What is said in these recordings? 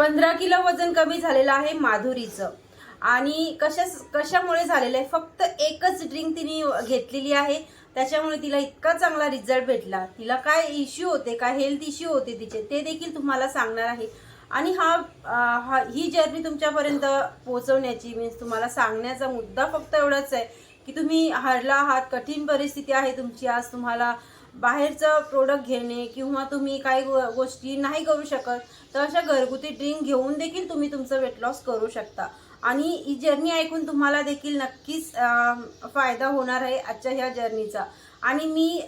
पंधरा किलो वजन कमी झालेलं आहे माधुरीचं. आणि कशा कशामुळे झालेलं आहे? फक्त एकच ड्रिंक तिने घेतलेली आहे. त्याच्यामुळे तिला इतका चांगला रिझल्ट भेटला. तिला काय इश्यू होते काय हेल्थ इश्यू होते तिचे ते देखील तुम्हाला सांगणार आहे. आणि हा हा ही जर्नी तुमच्यापर्यंत पोहोचवण्याची मीन्स तुम्हाला सांगण्याचा मुद्दा फक्त एवढाच आहे की तुम्ही हरला आहात कठीण परिस्थिती आहे तुमची. आज तुम्हाला बाहेरचं प्रोडक्ट घेणे किंवा तुम्ही काही गोष्टी नाही करू शकत तर अशा घरगुती ड्रिंक घेऊन देखील तुम्ही तुमचं वेट लॉस करू शकता. आणि ही जर्नी ऐकून तुम्हाला देखील नक्कीच फायदा होणार आहे आजच्या ह्या जर्नीचा आणि मी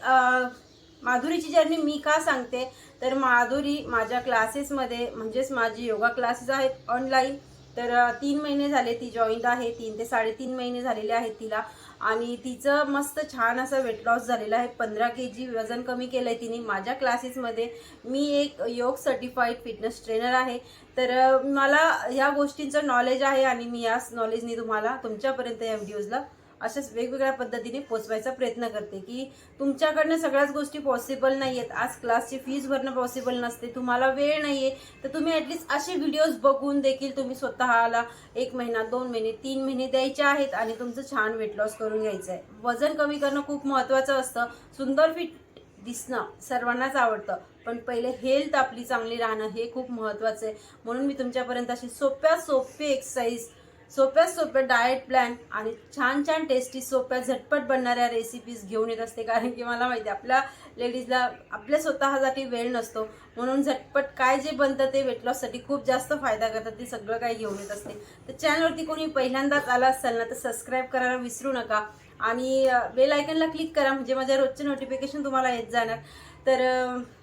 माधुरीची जर्नी मी का सांगते? तर माधुरी माझ्या क्लासेसमध्ये म्हणजेच माझी योगा क्लासेस आहेत ऑनलाईन तर तीन महिने झाले ती जॉईंट आहे तीन ते साडेतीन महिने झालेले आहेत तिला. आणि तिचं मस्त छान असं वेट लॉस झालेलं आहे. पंधरा के जी वजन कमी केलं आहे तिने. माझ्या क्लासेसमध्ये मी एक योग सर्टिफाईड फिटनेस ट्रेनर आहे. तर मला या गोष्टींचं नॉलेज आहे आणि मी याच नॉलेजने तुम्हाला तुमच्यापर्यंत या व्हिडिओजला अशाच वेगवेगळ्या पद्धतीने पोचवायचा प्रयत्न करते की तुमच्याकडनं सगळ्याच गोष्टी पॉसिबल नाही आहेत आज क्लासची फीज भरणं पॉसिबल नसते. तुम्हाला वेळ नाही आहे तर तुम्ही ॲटलिस्ट असे व्हिडिओज बघून देखील तुम्ही स्वतःला एक महिना दोन महिने तीन महिने द्यायचे आहेत आणि तुमचं छान वेट लॉस करून घ्यायचं आहे वजन कमी करणं खूप महत्त्वाचं असतं. सुंदर फिट दिसणं सर्वांनाच आवडतं. पण पहिले हेल्थ आपली चांगली राहणं हे खूप महत्त्वाचं आहे. म्हणून मी तुमच्यापर्यंत अशी सोप्या सोपी एक्सरसाइज सोप्या सोप्या डाएट प्लॅन आणि छान छान टेस्टी सोप्या झटपट बनणाऱ्या रेसिपीज घेऊन येत असते. कारण की मला माहिती आहे, आपल्या लेडीजला आपल्या स्वतःसाठी वेळ नसतो. म्हणून झटपट काय जे बनतं ते वेट लॉससाठी खूप जास्त फायदा करतात. ते सगळं काही घेऊन येत असते. तर चॅनलवरती कोणी पहिल्यांदाच आला असाल ना तर सबस्क्राईब करायला विसरू नका. आणि बेल आयकनला क्लिक करा. म्हणजे माझ्या रोजचे नोटिफिकेशन तुम्हाला येत जाणार. तर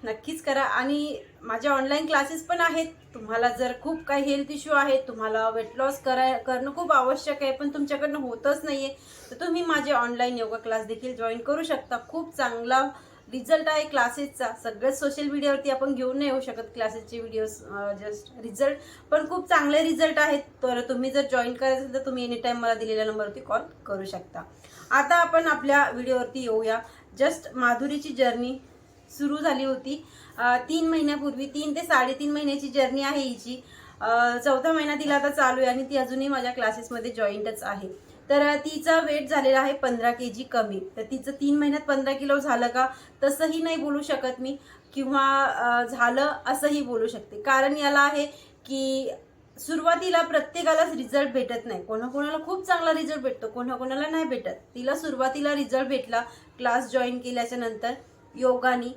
नक्कीच करा. आणि माझे ऑनलाईन क्लासेस पण आहेत. तुम्हाला जर खूप काही हेल्थ इश्यू आहेत तुम्हाला वेट लॉस करा करणं खूप आवश्यक आहे पण तुमच्याकडनं होतच नाही आहे तर तुम्ही माझे ऑनलाईन योगा क्लास देखील जॉईन करू शकता. खूप चांगला रिझल्ट आहे क्लासेसचा सगळ्याच सोशल मीडियावरती आपण घेऊन नाही येऊ शकत क्लासेसचे व्हिडिओज जस्ट रिझल्ट पण खूप चांगले रिझल्ट आहेत. तर तुम्ही जर जॉईन करायचं असेल तर तुम्ही एनी टाईम मला दिलेल्या नंबरवरती कॉल करू शकता. आता आपण आपल्या व्हिडिओवरती येऊया. जस्ट माधुरीची जर्नी सुरू झाली होती. तीन महिन्यापूर्वी तीन ते साडेतीन महिन्याची जर्नी आहे हिची. चौथा महिना तिला आता चालू आहे आणि ती अजूनही माझ्या क्लासेसमध्ये जॉईंटच आहे. तर तिचा वेट झालेला आहे पंधरा के जी कमी. तर तिचं तीन महिन्यात पंधरा किलो झालं का तसंही नाही बोलू शकत मी. किंवा झालं असंही बोलू शकते. कारण याला आहे की सुरुवातीला प्रत्येकालाच रिझल्ट भेटत नाही. कोणाकोणाला खूप चांगला रिझल्ट भेटतो कोणाकोणाला नाही भेटत. तिला सुरुवातीला रिझल्ट भेटला क्लास जॉईन केल्याच्यानंतर. योगानी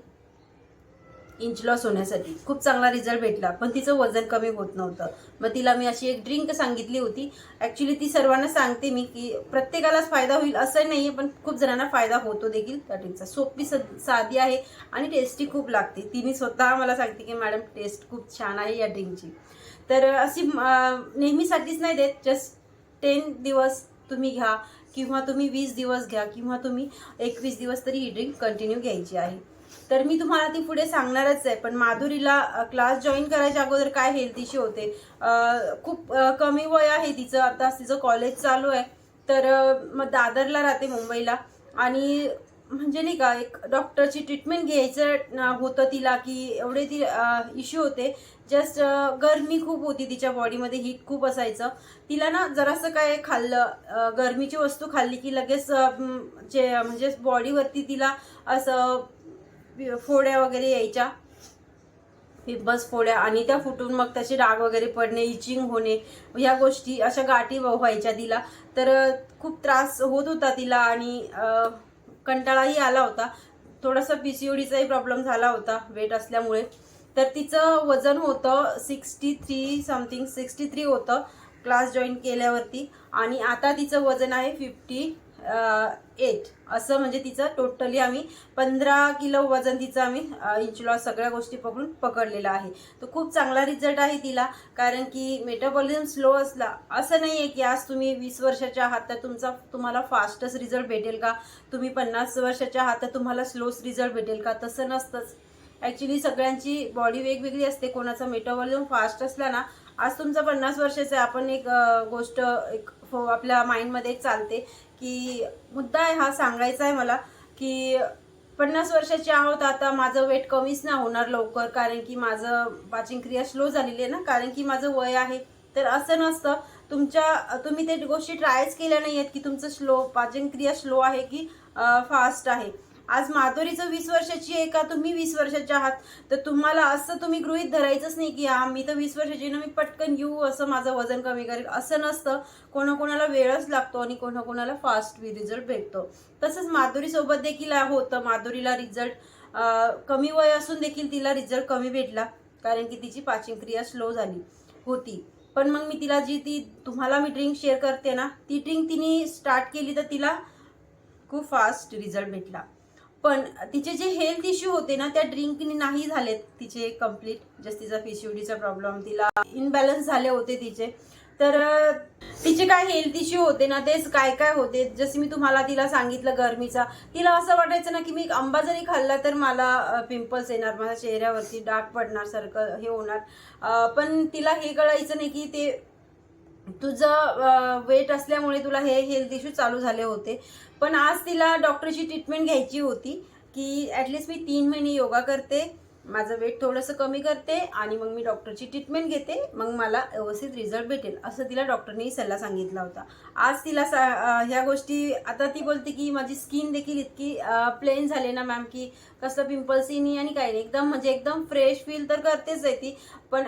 इंच लॉस होण्यासाठी. खूप चांगला रिझल्ट भेटला पण तिचं वजन कमी होत नव्हतं. मग तिला मी अशी एक ड्रिंक सांगितली होती. ॲक्च्युली ती सर्वांना सांगते मी की प्रत्येकालाच फायदा होईल असं नाही आहे पण खूप जणांना फायदा होतो देखील त्या ड्रिंकचा सोपी स साधी आहे आणि टेस्टी खूप लागते. ती मी स्वतः मला सांगते की मॅडम टेस्ट खूप छान आहे या ड्रिंकची तर अशी नेहमीसाठीच नाही देत जस्ट टेन दिवस तुम्ही घ्या किंवा तुम्ही वीस दिवस घ्या किंवा तुम्ही एकवीस दिवस तरी ही ड्रिंक कंटिन्यू घ्यायची आहे. तर मी तुम्हाला ती पुढे सांगणारच आहे पण माधुरीला क्लास जॉईन करायच्या अगोदर काय हेल्थ इश्यू होते खूप कमी वय आहे तिचं आता तिचं कॉलेज चालू आहे. तर मग दादरला राहते मुंबईला आणि म्हणजे नाही का एक डॉक्टरची ट्रीटमेंट घ्यायचं होतं तिला की एवढे ती इश्यू होते. जस्ट गरमी खूप होती तिच्या बॉडीमध्ये हीट खूप असायचं. तिला ना जरासं काय खाल्लं गरमीची वस्तू खाल्ली की लगेच जे म्हणजे बॉडीवरती तिला असं फोड्या वगैरे यायच्या. पिंपल्स फोड्या आणि त्या फुटून मग त्याचे डाग वगैरे पडणे इचिंग होणे ह्या गोष्टी अशा गाठी व्हायच्या तिला. तर खूप त्रास होत होता तिला आणि कंटाळाही आला होता. थोडासा पी सी ओडीचाही प्रॉब्लेम झाला होता वेट असल्यामुळे. तर तिचं वजन होतं sixty three something sixty three होतं. क्लास जॉईन केल्यावरती. आणि आता तिचं वजन आहे फिफ्टी एट असं म्हणजे तिचं टोटली आम्ही पंधरा किलो वजन तिचं आम्ही इंच लॉस सगळ्या गोष्टी पकडून पकडलेला आहे. तर खूप चांगला रिझल्ट आहे तिला कारण की मेटाबॉलिझम स्लो असला असं नाही आहे की आज तुम्ही वीस वर्षाच्या आहात तर तुमचा तुम्हाला फास्टच रिझल्ट भेटेल का? तुम्ही पन्नास वर्षाच्या आहात तर तुम्हाला स्लोच रिझल्ट भेटेल का? तसं नसतंच. ॲक्च्युली सगळ्यांची बॉडी वेगवेगळी असते कोणाचा मेटाबॉलिझम फास्ट असला ना आज तुमचा पन्नास वर्षाचा आहे आपण एक गोष्ट एक आपल्या माइंडमध्ये एक चालते की मुद्दा आहे हा सांगायचा आहे मला की पन्नास वर्षाची आहोत आता माझं वेट कमीच नाही होणार लवकर कारण की माझं पाचन क्रिया स्लो झालेली आहे ना कारण की माझं वय आहे. तर असं नसतं. तुमच्या तुम्ही ते गोष्टी ट्रायच केल्या नाही आहेत की तुमचं स्लो पाचन क्रिया स्लो आहे की फास्ट आहे. आज माधुरीचं वीस वर्षाची आहे का? तुम्ही वीस वर्षाच्या आहात. तर तुम्हाला असं तुम्ही गृहित धरायचंच नाही की हा मी तर वीस वर्षाची ना मी पटकन येऊ असं माझं वजन कमी करेल. असं नसतं. कोणाकोणाला वेळच लागतो आणि कोणाकोणाला फास्ट रिझल्ट भेटतो. तसंच माधुरीसोबत देखील होतं. माधुरीला रिझल्ट कमी वय असून देखील तिला रिझल्ट कमी भेटला कारण की तिची पाचन क्रिया स्लो झाली होती. पण मग मी तिला जी ती तुम्हाला मी ड्रिंक शेअर करते ना ती ड्रिंक तिने स्टार्ट केली तर तिला खूप फास्ट रिझल्ट भेटला. पण तिचे जे हेल्थ इश्यू होते ना त्या ड्रिंकनी नाही झालेत तिचे कंप्लीट जस तिचा पीसीओडीचा प्रॉब्लेम तिला इनबॅलन्स झाले होते तिचे. तर तिचे काय हेल्थ इश्यू होते ना तेच काय काय होते जसे मी तुम्हाला तिला सांगितलं गरमीचा तिला असं वाटायचं ना की मी आंबा जरी खाल्ला तर मला पिंपल्स येणार माझ्या चेहऱ्यावरती डाग पडणार सारखं हे होणार. पण तिला हे कळायचं नाही की ते तुझं वेट असल्यामुळे तुला हे हेल्थ इश्यू चालू झाले होते. पण आज तिला डॉक्टरची ट्रीटमेंट घ्यायची होती की ॲटलिस्ट मी तीन महिने योगा करते माझं वेट थोडंसं कमी करते आणि मग मी डॉक्टरची ट्रीटमेंट घेते मग मला व्यवस्थित रिझल्ट भेटेल असं तिला डॉक्टरनेही सल्ला सांगितला होता. आज तिला सा ह्या गोष्टी आता ती बोलते की माझी स्किन देखील इतकी प्लेन झाली ना मॅम की कसलं पिंपल्सही नाही आणि काही नाही. एकदम म्हणजे एकदम फ्रेश फील तर करतेच आहे ती. पण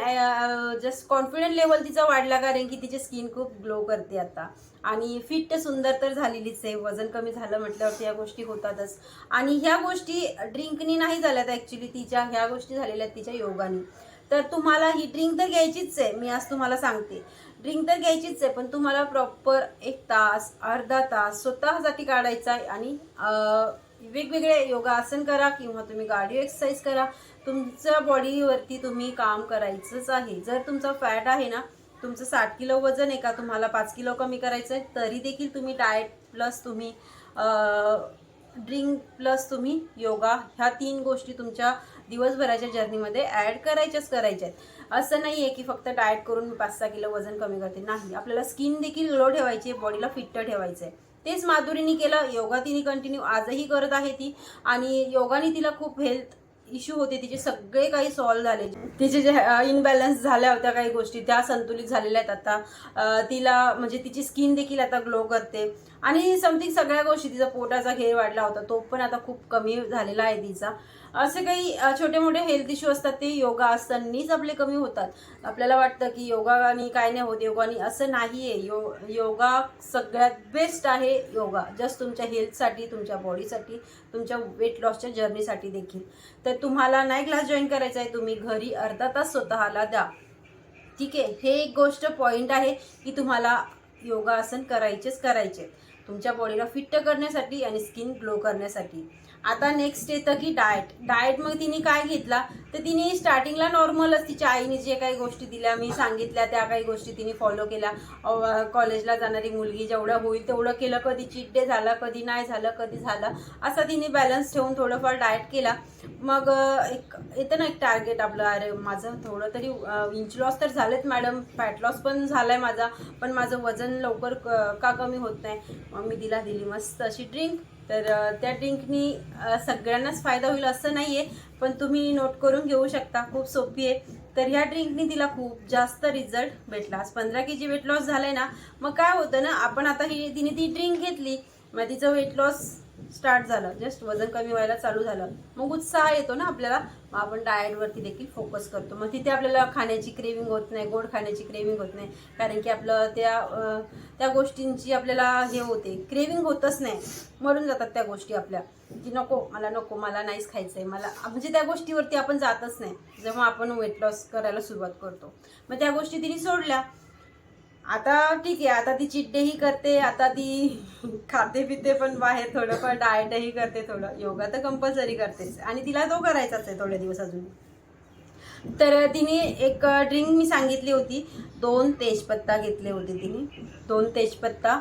जस्ट कॉन्फिडंट लेवल तिचा वाढला कारण की तिची स्किन खूप ग्लो करते आता. आणि फिट सुंदर तर झालेलीच आहे. वजन कमी झालं म्हटल्यावरती या गोष्टी होतातच. आणि ह्या गोष्टी ड्रिंकनी नाही झाल्यात ॲक्च्युली तिच्या. ह्या गोष्टी झालेल्या आहेत तिच्या योगाने. तर तुम्हाला ही ड्रिंक तर घ्यायचीच आहे. मी आज तुम्हाला सांगते. ड्रिंक तर घ्यायचीच आहे पण तुम्हाला प्रॉपर एक तास अर्धा तास स्वतःसाठी काढायचा आहे आणि वेगवेगळे योगासन करा किंवा तुम्ही गाडी एक्सरसाइज करा. तुमच्या बॉडीवरती तुम्ही काम करायचंच आहे. जर तुमचा फॅट आहे ना तुमचं साठ किलो वजन आहे का तुम्हाला पाच किलो कमी करायचं आहे तरी देखील तुम्ही डाएट प्लस तुम्ही ड्रिंक प्लस तुम्ही योगा ह्या तीन गोष्टी तुमच्या दिवसभराच्या जर्नीमध्ये ॲड करायच्याच करायच्या आहेत असं नाही आहे की फक्त डाएट करून मी पाच सहा किलो वजन कमी करते. नाही आपल्याला स्किन देखील ग्लो ठेवायची आहे बॉडीला फिट्ट ठेवायचं आहे तेच माधुरीने केलं योगा तिने कंटिन्यू आजही करत आहे ती. आणि योगाने तिला खूप हेल्थ इश्यू होते तिचे सगळे काही सॉल्व्ह झाले. तिचे जे इनबॅलन्स झाल्या होत्या काही गोष्टी त्या संतुलित झालेल्या आहेत आता. तिला म्हणजे तिची स्किन देखील आता ग्लो करते. आणि समथिंग सगळ्या गोष्टी तिचा पोटाचा घेर वाढला होता तो पण आता खूप कमी झालेला आहे तिचा. असे काही छोटे मोठे हेल्थ इश्यू असतात ते योगा असतानीच आपले कमी होतात. आपल्याला वाटतं की योगाने काय नाही होत योगाने असं नाही आहे यो योगा सगळ्यात बेस्ट आहे योगा. जस्ट तुमच्या हेल्थसाठी तुमच्या बॉडीसाठी तुमच्या वेट लॉसच्या जर्नीसाठी देखील. तर तुम्हाला नाही क्लास जॉईन करायचा आहे तुम्ही घरी अर्धा तास स्वतःला द्या. ठीक आहे? हे एक गोष्ट पॉईंट आहे की तुम्हाला योगासन करायचेच करायचे. तुमच्या बॉडीला फिट्ट करण्यासाठी आणि स्किन ग्लो करण्यासाठी. आता नेक्स्ट येतं की डाएट डाएट मग तिने काय घेतला? तर तिने स्टार्टिंगला नॉर्मलच तिच्या आईने जे काही गोष्टी दिल्या मी सांगितल्या त्या काही गोष्टी तिने फॉलो केल्या. कॉलेजला जाणारी मुलगी जेवढं होईल तेवढं केलं. कधी चीट डे झाला कधी नाही झालं कधी झालं. असा तिने बॅलन्स ठेवून थोडंफार डाएट केला. मग एक येतं ना एक टार्गेट आपलं. अरे माझं थोडं तरी इंच लॉस तर झालेत मॅडम फॅट लॉस पण झाला आहे माझा. पण माझं वजन लवकर क- का कमी होत नाही? मग मी तिला दिली मस्त अशी ड्रिंक तर त्या ड्रिंकनी सगळ्यांनाच फायदा होईल असं नाही आहे पण तुम्ही नोट करून घेऊ शकता. खूप सोपी आहे. तर ह्या ड्रिंकनी तिला खूप जास्त रिझल्ट भेटला. आज पंधरा के जी वेट लॉस झालंय ना मग काय होतं ना आपण आता ही तिने ती ड्रिंक घेतली मग तिचं वेट लॉस स्टार्ट झालं. जस्ट वजन कमी व्हायला चालू झालं. मग उत्साह येतो ना आपल्याला. मग आपण डाएटवरती देखील फोकस करतो. मग तिथे आपल्याला खाण्याची क्रेविंग होत नाही गोड खाण्याची क्रेविंग होत नाही. कारण की आपलं त्या त्या गोष्टींची आपल्याला हे होते. क्रेविंग होतच नाही. मरून जातात त्या गोष्टी आपल्या. की नको मला नको मला नाहीच खायचं आहे मला म्हणजे त्या गोष्टीवरती आपण जातच नाही. जेव्हा आपण वेट लॉस करायला सुरुवात करतो. मग त्या गोष्टी तिने सोडल्या. आता ठीक आहे आता ती चिड्डेही करते आता ती खाते पिते पण बाहेर थोडंफार डाएटही करते थोडं. योगा तर कंपल्सरी करतेच. आणि तिला तो करायचाच आहे थोडे दिवस अजून. तर तिने एक ड्रिंक मी सांगितली होती. दोन तेजपत्ता घेतले होते तिने. दोन तेजपत्ता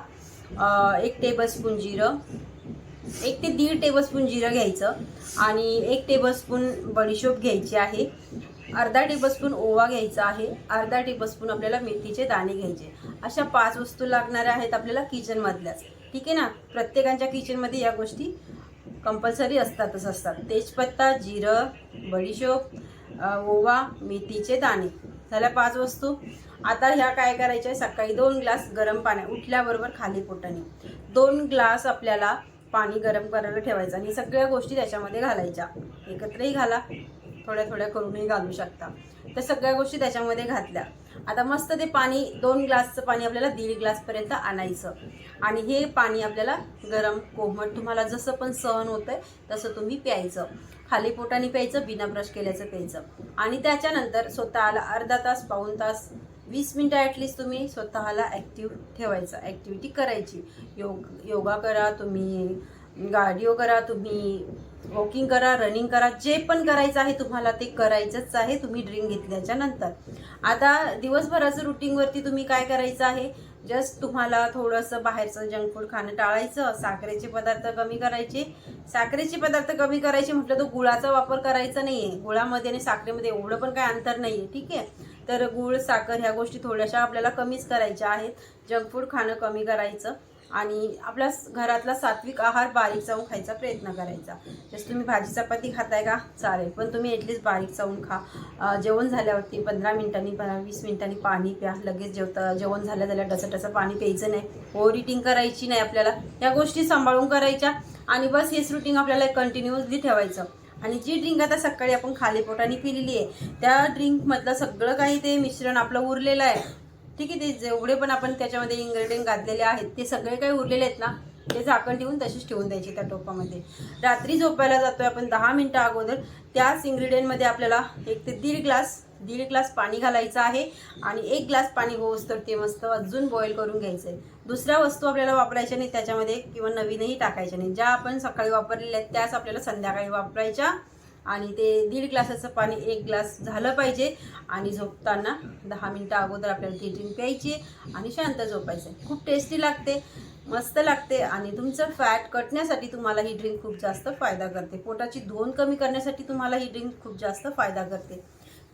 एक टेबलस्पून जिरं एक ते दीड टेबलस्पून जिरं घ्यायचं आणि एक टेबलस्पून बडीशोप घ्यायची आहे. अर्धा टेबलस्पून ओवा घ्यायचा आहे. अर्धा टेबलस्पून आपल्याला मेथीचे दाणे घ्यायचे. अशा पाच वस्तू लागणाऱ्या आहेत आपल्याला किचनमधल्याच ठीक आहे ना? प्रत्येकाच्या किचनमध्ये या गोष्टी कंपल्सरी असतातच असतात. तेजपत्ता जिरं बडीशोप ओवा मेथीचे दाणे. झाल्या पाच वस्तू. आता ह्या काय करायच्या सकाळी दोन ग्लास गरम पाण्या उठल्याबरोबर खाली पोटाने. दोन ग्लास आपल्याला पाणी गरम करायला ठेवायचं आणि सगळ्या गोष्टी त्याच्यामध्ये घालायच्या. एकत्रही घाला. थोड्या थोड्या करूनही घालू शकता. तर सगळ्या गोष्टी त्याच्यामध्ये घातल्या. आता मस्त ते पाणी दोन ग्लासचं पाणी आपल्याला दीड ग्लासपर्यंत आणायचं. आणि हे पाणी आपल्याला गरम कोमट तुम्हाला जसं पण सहन होतंय तसं तुम्ही प्यायचं. खाली पोटाने प्यायचं बिना ब्रश केल्याचं प्यायचं. आणि त्याच्यानंतर स्वतःला अर्धा तास पाऊन तास वीस मिनटं ॲटलीस्ट तुम्ही स्वतःला ॲक्टिव्ह ठेवायचं ॲक्टिव्हिटी करायची. योग योगा करा तुम्ही गार्डिओ करा तुम्ही वॉकिंग करा रनिंग करा जे पण करायचं आहे तुम्हाला ते करायचंच आहे. तुम्ही ड्रिंक घेतल्याच्या नंतर. आता दिवसभराचं रुटीनवरती तुम्ही काय करायचं आहे? जस्ट तुम्हाला थोडंसं बाहेरचं जंक फूड खाणं टाळायचं साखरेचे पदार्थ कमी करायचे. साखरेचे पदार्थ कमी करायचे म्हटलं तर गुळाचा वापर करायचा नाही आहे गुळामध्ये आणि साखरेमध्ये एवढं पण काय अंतर नाही आहे ठीक आहे? तर गुळ साखर ह्या गोष्टी थोड्याशा आपल्याला कमीच करायच्या आहेत. जंक फूड खाणं कमी करायचं. आणि आपल्या घरातला सात्विक आहार बारीक चावून खायचा प्रयत्न करायचा. जसं तुम्ही भाजी चपाती खाताय का? चालेल. पण तुम्ही ॲटलीस्ट बारीक चावून खा. जेवण झाल्यावरती पंधरा मिनिटांनी पंधरा वीस मिनिटांनी पाणी प्या. लगेच जेवता जेवण झाल्या झाल्या डसं डसं पाणी प्यायचं नाही. ओव्हर इटिंग करायची नाही आपल्याला. या गोष्टी सांभाळून करायच्या. आणि बस हेच रुटीन आपल्याला कंटिन्युअसली ठेवायचं. आणि जी ड्रिंक आता सकाळी आपण खाली पोटाने पिलेली आहे त्या ड्रिंकमधलं सगळं काही ते मिश्रण आपलं उरलेलं आहे. ठीक आहे ते जेवढे पण आपण त्याच्यामध्ये इन्ग्रेडियंट घातलेले आहेत ते सगळे काही उरलेले आहेत ना ते झाकण ठेवून तसेच ठेवून द्यायचे त्या टोपामध्ये. रात्री झोपायला जातोय आपण दहा मिनटं अगोदर त्याच इन्ग्रेडियंटमध्ये आपल्याला एक ते दीड ग्लास दीड ग्लास पाणी घालायचं आहे आणि एक ग्लास पाणी होऊस तर ते मस्त अजून बॉईल करून घ्यायचं आहे दुसऱ्या वस्तू आपल्याला वापरायच्या नाही त्याच्यामध्ये किंवा नवीनही टाकायच्या नाही ज्या आपण सकाळी वापरलेल्या आहेत त्याच आपल्याला संध्याकाळी वापरायच्या. आणि ते दीड ग्लासाचं पाणी एक ग्लास झालं पाहिजे. आणि झोपताना दहा मिनटं अगोदर आपल्याला ती ड्रिंक प्यायची आणि शांत झोपायचं. खूप टेस्टी लागते मस्त लागते आणि तुमचं फॅट कटण्यासाठी तुम्हाला ही ड्रिंक खूप जास्त फायदा करते. पोटाची धोन कमी करण्यासाठी तुम्हाला ही ड्रिंक खूप जास्त फायदा करते.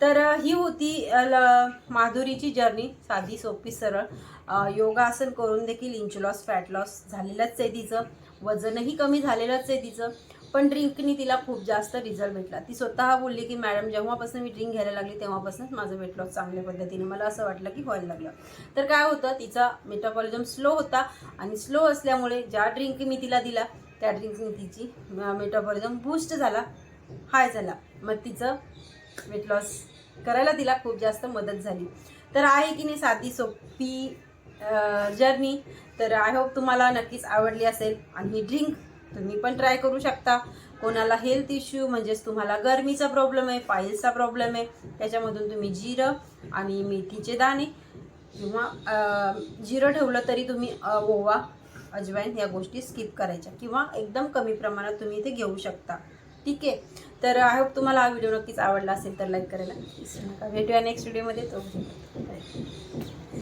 तर ही होती ल- माधुरीची जर्नी साधी सोपी सरळ. योगासन करून देखील इंच लॉस फॅट लॉस झालेलंच आहे तिचं. वजनही कमी झालेलंच आहे तिचं. पण ड्रिंकनी तिला खूप जास्त रिझल्ट भेटला. ती स्वतः बोलली की मॅडम जेव्हापासून मी ड्रिंक घ्यायला लागली तेव्हापासूनच माझं वेट लॉस चांगल्या पद्धतीने. मला असं वाटलं की व्हायला लागलं. तर काय होतं तिचा मेटाबॉलिझम स्लो होता आणि स्लो असल्यामुळे ज्या ड्रिंक मी तिला दिला त्या ड्रिंकनी तिची मेटाबॉलिझम बूस्ट झाला हाय झाला. मग तिचं वेट लॉस करायला तिला खूप जास्त मदत झाली. तर आहे की नाही साधी सोपी जर्नी तर आय होप तुम्हाला नक्कीच आवडली असेल. आणि ही ड्रिंक तुम्ही पण ट्राय करू शकता. कोणाला हेल्थ इश्यू म्हणजेच तुम्हाला गरमीचा प्रॉब्लेम आहे फाईलचा प्रॉब्लेम आहे त्याच्यामधून तुम्ही जिरं आणि मेथीचे दाणे किंवा जिरं ठेवलं तरी तुम्ही ओवा अजवाईन या गोष्टी स्किप करायच्या किंवा एकदम कमी प्रमाणात तुम्ही इथे घेऊ शकता. ठीक आहे? तर आय होप तुम्हाला हा व्हिडिओ नक्कीच आवडला असेल तर लाईक करायला. विसरू नका भेटूया नेक्स्ट व्हिडिओमध्ये तो